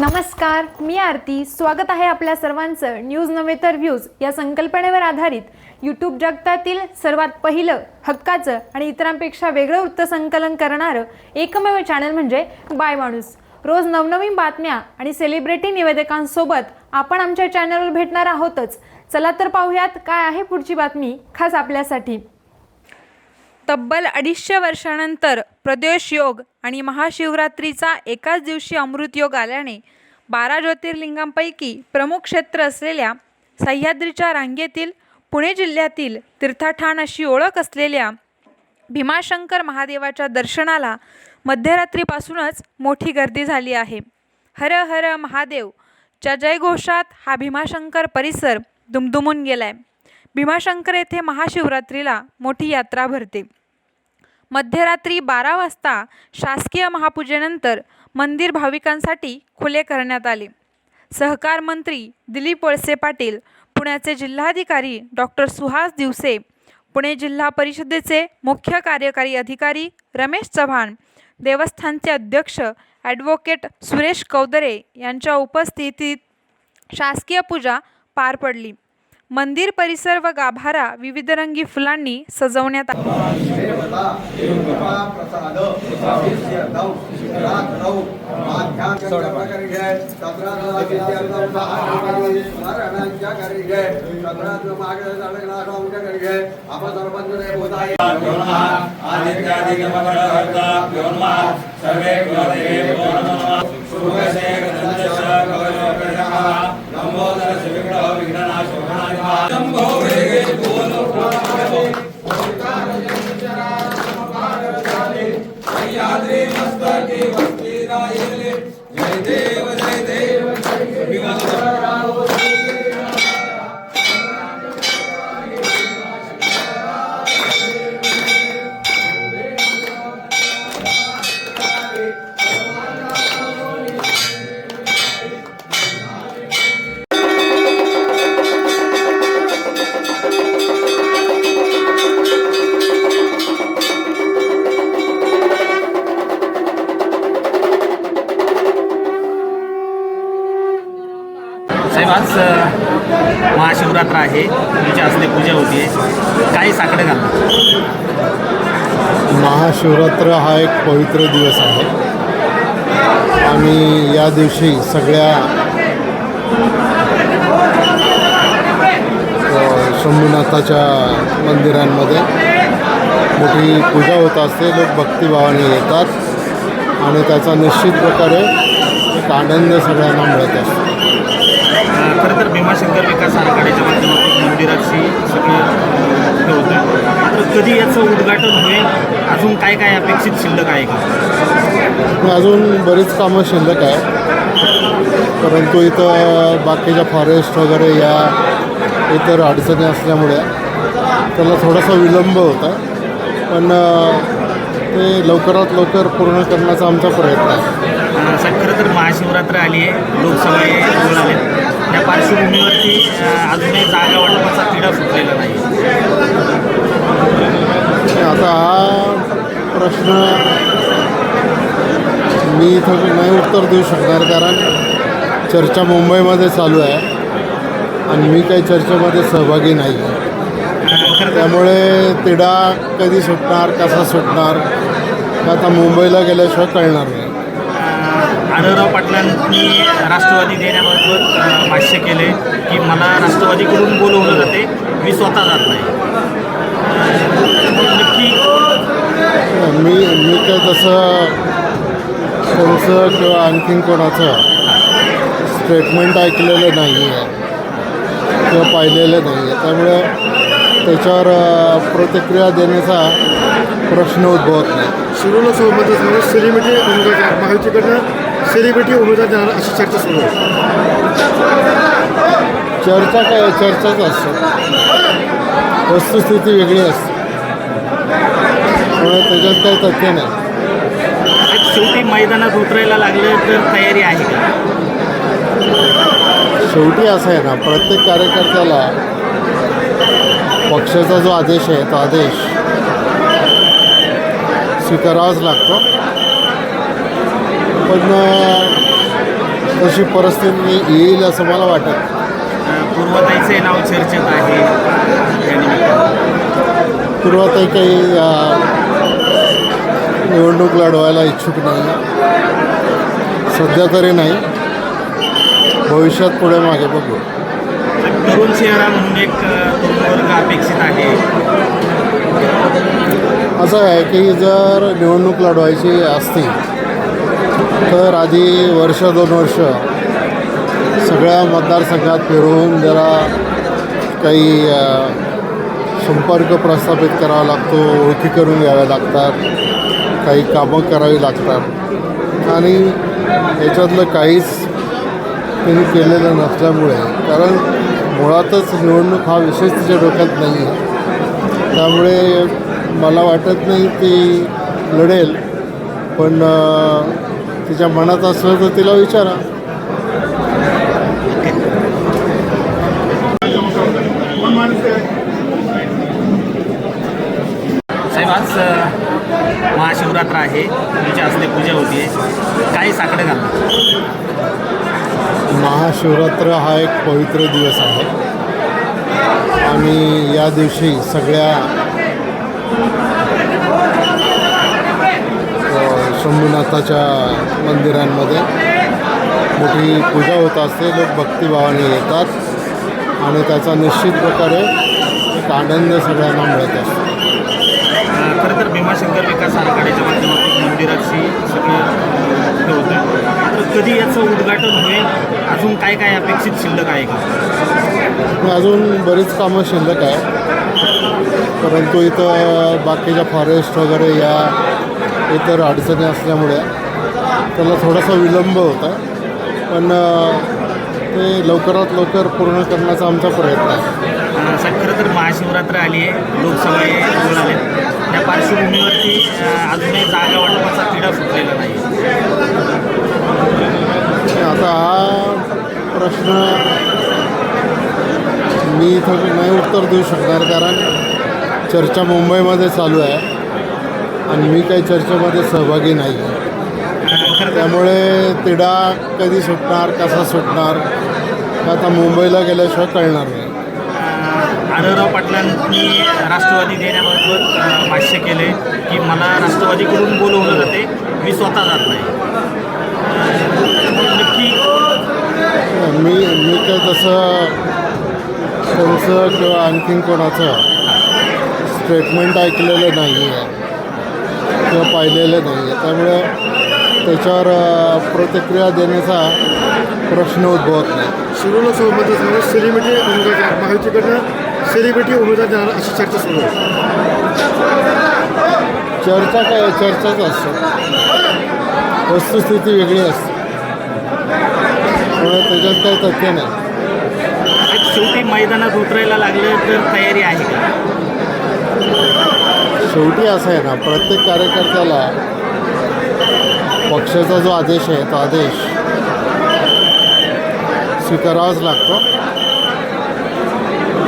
नमस्कार मी आरती. स्वागत आहे आपल्या सर्वांचं न्यूज नव्हे तर व्ह्यूज या संकल्पनेवर आधारित यूट्यूब जगतातील सर्वात पहिलं हक्काचं आणि इतरांपेक्षा वेगळं वृत्तसंकलन करणारं एकमेव चॅनल म्हणजे बाय माणूस रोज नवनवीन बातम्या आणि सेलिब्रिटी निवेदकांसोबत आपण आमच्या चॅनलवर भेटणार आहोतच. चला तर पाहूयात काय आहे पुढची बातमी खास आपल्यासाठी. तब्बल अडीचशे वर्षानंतर प्रदेश योग आणि महाशिवरात्रीचा एकाच दिवशी अमृत योग आल्याने बारा ज्योतिर्लिंगांपैकी प्रमुख क्षेत्र असलेल्या सह्याद्रीच्या रांगेतील पुणे जिल्ह्यातील तीर्थाठाण अशी ओळख असलेल्या भीमाशंकर महादेवाच्या दर्शनाला मध्यरात्रीपासूनच मोठी गर्दी झाली आहे. हर हर महादेवच्या जयघोषात हा भीमाशंकर परिसर दुमदुमून गेलाय. भीमाशंकर येथे महाशिवरात्रीला मोठी यात्रा भरते. मध्यरात्री बारा वाजता शासकीय महापूजेनंतर मंदिर भाविकांसाठी खुले करण्यात आले. सहकार मंत्री दिलीप वळसे पाटील पुण्याचे जिल्हाधिकारी डॉक्टर सुहास दिवसे पुणे जिल्हा परिषदेचे मुख्य कार्यकारी अधिकारी रमेश चव्हाण देवस्थानचे अध्यक्ष ॲडव्होकेट सुरेश कौदरे यांच्या उपस्थितीत शासकीय पूजा पार पडली. मंदिर परिसर व गाभारा विविध रंगी फुलांनी सजवण्यात आला. आज महाशिवरात्र आहे. तुमच्या हस्ते पूजा होती. काही साकडं घालतात महाशिवरात्र हा एक पवित्र दिवस आहे. आणि या दिवशी सगळ्या शंभूनाथाच्या मंदिरांमध्ये मोठी पूजा होत असते. लोक भक्तिभावाने येतात. आणि त्याचा निश्चित प्रकारे एक आनंद सगळ्यांना मिळत असतो. खरं तर भीमाशंकर विकास आघाडीच्या माध्यमातून मंदिराची सगळं हे होतं मात्र कधी याचं उद्घाटन होईल? अजून काय काय अपेक्षित शिल्लक आहे का? अजून बरीच कामं शिल्लक आहे. परंतु इथं बाकीच्या फॉरेस्ट वगैरे या इतर अडचणी असल्यामुळे त्याला थोडासा विलंब होता. पण ते लवकरात लवकर पूर्ण करण्याचा आमचा प्रयत्न आहे. खरं तर महाशिवरात्र आली आहे. लोकसभा त्या पार्श्वभूमीवरती अजूनही जागा वाटपाचा तिढा सुटलेला नाही. आता हा प्रश्न मी इथं नाही उत्तर देऊ शकणार कारण चर्चा मुंबईमध्ये चालू आहे आणि मी काही चर्चेमध्ये सहभागी नाही. आहे त्यामुळे तिढा कधी सुटणार कसा सुटणार हे आता मुंबईला गेल्याशिवाय कळणार नाही. आढळराव पाटलांनी राष्ट्रवादी देण्याबाबत भाष्य केले की मला राष्ट्रवादीकडून बोलवलं जाते मी स्वतः जात नाही. नक्की मी मी काय तसं त्यांचं किंवा आणखीन कोणाचं स्टेटमेंट ऐकलेलं नाही आहे किंवा पाहिलेलं नाही आहे त्यामुळे त्याच्यावर प्रतिक्रिया देण्याचा प्रश्न उद्भवत नाही. शिरोला सोबतच म्हणजे सेलिब्रिटी उमेदवार महायुतीकडनं सेलिब्रिटी उमेदवार देणार अशी चर्चा सुरू आहे. चर्चा काय चर्चाच असते. वस्तुस्थिती वेगळी असते. त्यामुळे त्याच्यात काही तथ्य नाही. एक शेवटी मैदानात उतरायला लागलं तर तयारी आहे का? शेवटी असं आहे ना प्रत्येक कार्यकर्त्याला पक्षाचा जो आदेश आहे तो आदेश स्वीकारावाच लागतो. अ, तशी परिस्थिती येईल असं मला वाटत. पूर्वताईचे नाव चर्चेत आहे. पूर्वातही काही निवडणूक लढवायला इच्छुक नाही. सध्या तरी नाही. भविष्यात पुढे मागे बघू. तरुण चेहरा म्हणून एक वर्ग अपेक्षित आहे. असं आहे की जर निवडणूक लढवायची असती तर आधी वर्ष दोन वर्ष सगळ्या मतदारसंघात फिरून जरा काही संपर्क प्रस्थापित करावा लागतो ओळखी करून घ्याव्या लागतात काही कामं करावी लागतात. आणि याच्यातलं काहीच त्यांनी केलेलं नसल्यामुळे कारण मुळातच निवडणूक हा विषय तिच्या डोक्यात नाही आहे. त्यामुळे मला वाटत नाही ती लढेल पण तिच्या मनात असलं तर तिला विचारा. साहेब आज महाशिवरात्र आहे. तुमच्या हस्ते पूजा होती. काय साकडं घालणार? महाशिवरात्र हा एक पवित्र दिवस आहे. आणि या दिवशी सगळ्या शंभूनाथाच्या मंदिरांमध्ये मोठी पूजा होत असते. लोक भक्तिभावाने येतात आणि त्याचा निश्चित प्रकारे एक आनंद सगळ्यांना मिळत असतो. खरं तर भीमाशंकर विकास आघाडीच्या माध्यमातून मंदिराची सगळं होतं. तर कधी याचं उद्घाटन होईल? अजून काय काय अपेक्षित शिल्लक आहे का? अजून बरीच कामं शिल्लक आहे परंतु इथं बाकीच्या फॉरेस्ट वगैरे या इतर अडचणी असल्यामुळे त्याला थोडासा विलंब होता. पण ते लवकरात लवकर पूर्ण करण्याचा आमचा प्रयत्न आहे. खरं तर महाशिवरात्र आली आहे. लोकसभा हे जवळ आले. त्या पार्श्वभूमीवरती अजूनही जागा वाटपाचा तिढा सुटलेला नाही आता हा प्रश्न मी इथं नाही उत्तर देऊ शकणार कारण चर्चा मुंबईमध्ये चालू आहे. आणि मी काही चर्चेमध्ये सहभागी नाही. त्यामुळे तिढा कधी सुटणार कसा सुटणार हे आता मुंबईला गेल्याशिवाय कळणार नाही. आढळराव पाटलांनी राष्ट्रवादी देण्याबाबत अ, भाष्य केले की मला राष्ट्रवादीकडून बोलवलं जाते मी स्वतः जात नाही नक्की मी मी काय तसं त्यांचं किंवा आणखीन कोणाचं स्टेटमेंट ऐकलेलं नाही आहे किंवा पाहिलेलं नाही आहे त्यामुळे त्याच्यावर प्रतिक्रिया देण्याचा प्रश्न उद्भवत नाही. शिरोला सोबतच सेलिब्रिटी उमेदवार महायुतीकडनं सेलिब्रिटी उमेदवार देणार अशी चर्चा सुरू आहे. चर्चा काय? चर्चाच असते. वस्तुस्थिती वेगळी असते. त्यामुळे त्याच्यात काही तथ्य नाही. एक शेवटी मैदानात उतरायला लागलं तर तयारी आहे का? शेवटी असं आहे ना प्रत्येक कार्यकर्त्याला पक्षाचा जो आदेश आहे तो आदेश स्वीकारावाच लागतो.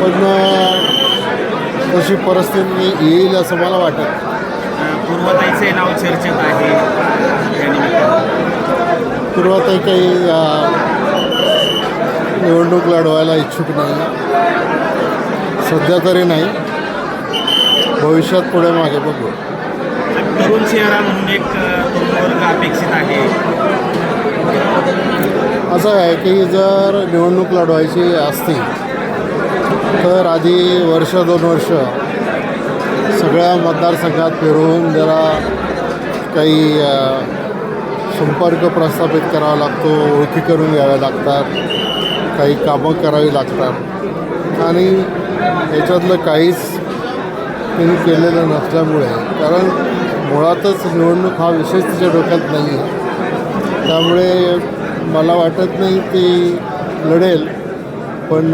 पण तशी परिस्थिती येईल असं मला वाटत. पूर्वताईचे नाव चर्चेत आहे. पूर्वातही काही निवडणूक लढवायला इच्छुक नाही. सध्या तरी नाही. भविष्यात पुढे मागे बघू. तरुण चेहरा म्हणून एक वर्ग अपेक्षित आहे. असं आहे की जर निवडणूक लढवायची असती तर आधी वर्ष दोन वर्ष सगळ्या मतदारसंघात फिरून जरा काही संपर्क प्रस्थापित करावा लागतो ओळखी करून घ्याव्या लागतात काही कामं करावी लागतात. आणि याच्यातलं काहीच त्यांनी केलेलं नसल्यामुळे. कारण मुळातच निवडणूक हा विषय तिच्या डोक्यात नाही आहे. त्यामुळे मला वाटत नाही ती लढेल. पण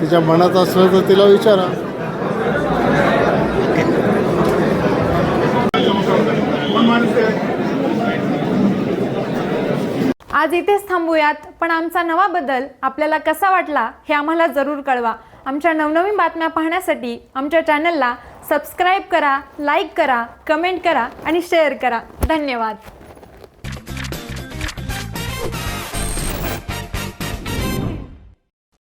तिच्या मनात असलं तर तिला विचारा. आज इथेच थांबूयात पण आमचा नवा बदल आपल्याला कसा वाटला हे आम्हाला जरूर कळवा. आमच्या नवनवीन बातम्या पाहण्यासाठी आमच्या चॅनलला सबस्क्राईब करा लाईक करा कमेंट करा आणि शेअर करा. धन्यवाद.